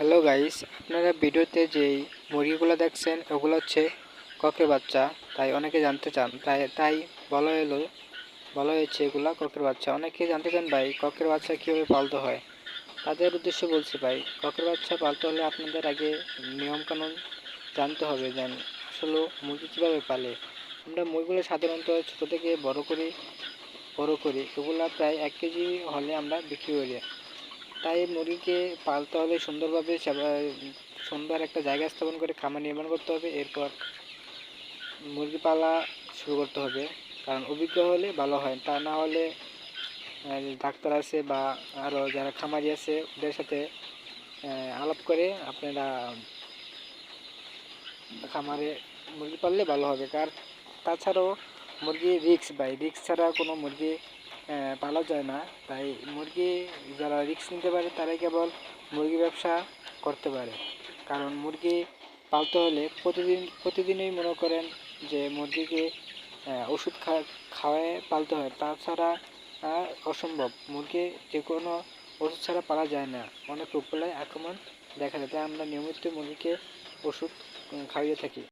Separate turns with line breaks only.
Hello guys আপনারা ভিডিওতে যেই মুরগিগুলো দেখছেন, ওগুলো হচ্ছে ককের বাচ্চা। তাই অনেকে জানতে চান, তাই তাই বলা এলো বলা হয়েছে এগুলা ককের বাচ্চা। অনেকে জানতে চান ভাই ককের বাচ্চা কীভাবে পালতে হয়? তাদের উদ্দেশ্যে বলছি ভাই ককের বাচ্চা পালতে হলে আপনাদের আগে নিয়মকানুন জানতে হবে যেন আসলে মুরগি কীভাবে পালে। আমরা মুরগিগুলো সাধারণত ছোটো থেকে বড় করি বড় করি। এগুলা প্রায় এক কেজি হলে আমরা বিক্রি করি। তাই মুরগিকে পালতে হলে সুন্দরভাবে সুন্দর একটা জায়গা স্থাপন করে খামার নির্মাণ করতে হবে। এরপর মুরগি পালা শুরু করতে হবে। কারণ অভিজ্ঞ হলে ভালো হয়, তা না হলে ডাক্তার আছে বা আরও যারা খামারি আছে, ওদের সাথে আলাপ করে আপনারা খামারে মুরগি পাললে ভালো হবে। কার, তাছাড়াও মুরগি রিক্স বাই রিক্স ছাড়া কোনো মুরগি পালা যায় না। তাই মুরগি যারা রিক্স নিতে পারে, তারাই কেবল মুরগি ব্যবসা করতে পারে। কারণ মুরগি পালতে হলে প্রতিদিন, প্রতিদিনই মনে করেন যে মুরগিকে ওষুধ খাওয়ায় পালতে হয়। তাছাড়া অসম্ভব। মুরগি যে কোনো ওষুধ ছাড়া পালা যায় না। অনেক রোগবালাই আক্রমণ দেখা যায় তাই আমরা নিয়মিত মুরগিকে ওষুধ খাইয়ে থাকি।